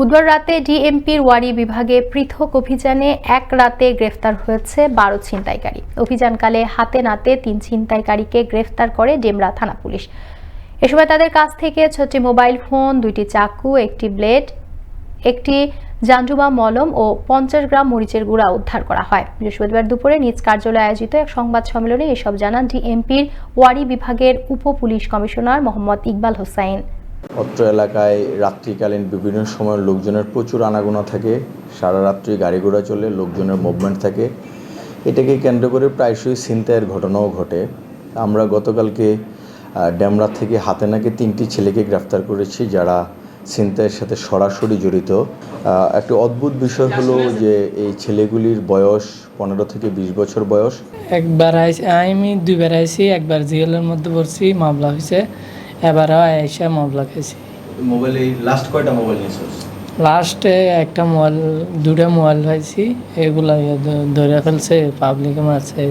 বুধবার রাতে ডিএমপির ওয়ারি বিভাগে পৃথক অভিযানে এক রাতে গ্রেফতার হয়েছে বারো ছিনতাইকারী। অভিযানকালে হাতে নাতে তিন ছিনতাইকারীকে গ্রেফতার করে ডেমরা থানা পুলিশ। এ সময় তাদের কাছ থেকে ছটি মোবাইল ফোন, দুইটি চাকু, একটি ব্লেড, একটি জাঞ্জুমা মলম ও পঞ্চাশ গ্রাম মরিচের গুঁড়া উদ্ধার করা হয়। বৃহস্পতিবার দুপুরে নিজ কার্যালয়ে আয়োজিত এক সংবাদ সম্মেলনে এসব জানান ডিএমপির ওয়ারি বিভাগের উপ পুলিশ কমিশনার মোহাম্মদ ইকবাল হোসাইন। অত্র এলাকায় রাত্রিকালীন বিভিন্ন সময় লোকজনের প্রচুর আনাগোনা থাকে। সারা রাত্রি গাড়ি ঘোড়া চলে, লোকজনের মুভমেন্ট থাকে। এটাকে কেন্দ্র করে প্রায়শই ছিনতাইয়ের ঘটনাও ঘটে। আমরা গতকালকে ড্যামরা থেকে হাতে নাকে তিনটি ছেলেকে গ্রেফতার করেছি যারা ছিনতাইয়ের সাথে সরাসরি জড়িত। একটি অদ্ভুত বিষয় হলো যে এই ছেলেগুলির বয়স পনেরো থেকে বিশ বছর বয়স। একবার আইসি আমি দুইবার আইসি একবার জিএলের মধ্যে পড়ছি, মামলা হয়েছে। এবারও এসে মামলা খেয়েছি মোবাইলে লাস্ট কয়টা মোবাইল নিয়েছিস? লাস্টে একটা মোবাইল দুটা মোবাইল পাইছি এগুলা ধরে ফেলছে পাবলিকে মারছে।